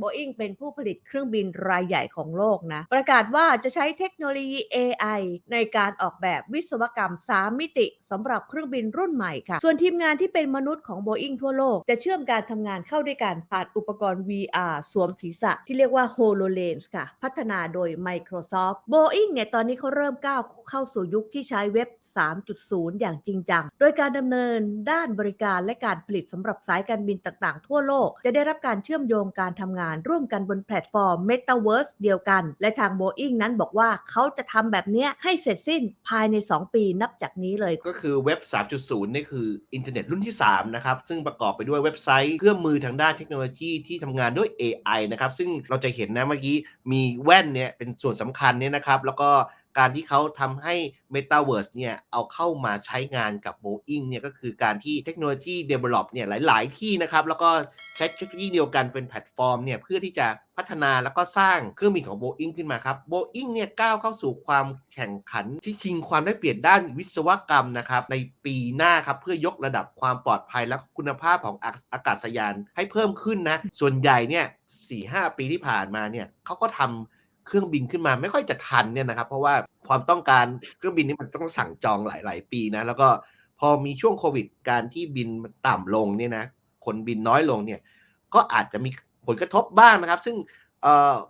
Boeing เป็นผู้ผลิตเครื่องบินรายใหญ่ของโลกนะ ประกาศว่าจะใช้เทคโนโลยี AI ในการออกแบบวิศวกรรม 3 มิติสำหรับเครื่องบินรุ่นใหม่ค่ะ ส่วนทีมงานที่เป็นมนุษย์ของ Boeing ทั่วโลก จะเชื่อมการทำงานเข้าด้วยกันผ่านอุปกรณ์ VR สวมศีรษะ ที่เรียกว่า HoloLens ค่ะ พัฒนาโดย Microsoft Boeing เนี่ยตอนนี้เขาเริ่มก้าวเข้าสู่ยุคที่ใช้เว็บ 3.0 อย่างจริงจัง โดยการดำเนินด้านบริการและการผลิตสำหรับสายการบินต่างๆ ทั่วโลก จะได้รับการเชื่อมโยงการทำงานร่วมกันบนแพลตฟอร์ม Metaverse เดียวกัน และทาง Boeing นั้นบอกว่าเขาจะทำแบบเนี้ยให้เสร็จสิ้นภายใน 2 ปีนับจากนี้เลย ก็คือเว็บ 3.0 นี่คืออินเทอร์เน็ตรุ่นที่ 3 นะครับ ซึ่งประกอบไปด้วยเว็บไซต์เครื่องมือทางด้านเทคโนโลยีที่ทำงานด้วย AI นะครับ ซึ่งเราจะเห็นนะเมื่อกี้มีแว่นเนี่ยเป็นส่วนสำคัญเนี่ยนะครับแล้วก็ การที่เขาทำให้ Metaverse เนี่ยเอาเข้ามาใช้งานกับ Boeing เนี่ยก็คือการที่เทคโนโลยี develop เนี่ยหลาย ๆ ที่นะครับ แล้วก็ใช้เทคโนโลยีเดียวกันเป็นแพลตฟอร์มเนี่ยเพื่อที่จะพัฒนาแล้วก็สร้างเครื่องบินของ Boeing ขึ้นมาครับ Boeing เนี่ยก้าวเข้าสู่ความแข่งขันที่ชิงความได้เปรียบด้านวิศวกรรมนะครับในปีหน้าครับเพื่อยกระดับความปลอดภัยและคุณภาพของอากาศยานให้เพิ่มขึ้นนะส่วนใหญ่เนี่ย4-5ปีที่ผ่านมาเนี่ยเขาก็ทำ เครื่องบินขึ้นมาไม่ค่อยจะทันเนี่ยนะครับ เพราะว่าความต้องการเครื่องบินนี่มันต้องสั่งจองหลาย ๆ ปีนะ แล้วก็พอมีช่วงโควิดการที่บินต่ำลงเนี่ยนะคนบินน้อยลงเนี่ยก็อาจจะมีผลกระทบบ้างนะครับ ซึ่ง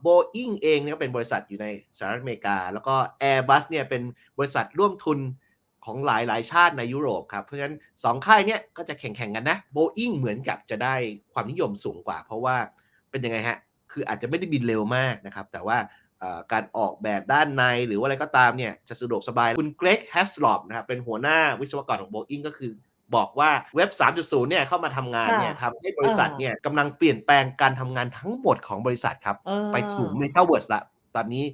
โบอิงเองเนี่ยเป็นบริษัทอยู่ในสหรัฐอเมริกา แล้วก็ Airbus เนี่ยเป็นบริษัทร่วมทุนของหลายหลายๆชาติในยุโรปครับ เพราะฉะนั้นสองค่ายเนี่ยก็จะแข่งๆกันนะโบอิงเหมือนกับจะได้ความนิยมสูงกว่า เพราะว่าเป็นยังไงฮะ คืออาจจะไม่ได้บินเร็วมากนะครับ แต่ว่า การออกแบบด้านในหรือว่าอะไรก็ตามเนี่ยจะสะดวกสบาย คุณเกรกแฮสลอปนะครับเป็นหัวหน้าวิศวกรของ Boeing ก็คือบอกว่าเว็บ 3.0 เนี่ยเข้ามาทำงานเนี่ยค่ะทำให้บริษัทเนี่ยกำลังเปลี่ยนแปลงการทำงานทั้งหมดของบริษัทครับเออไปสู่ Metaverse ละตอนนี้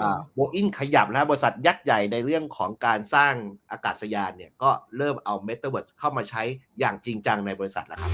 เออโบอิงขยับแล้วบริษัทยักษ์ใหญ่ในเรื่องของการสร้างอากาศยานเนี่ยก็เริ่มเอา Metaverse เข้ามาใช้อย่างจริงจังในบริษัทแล้วครับ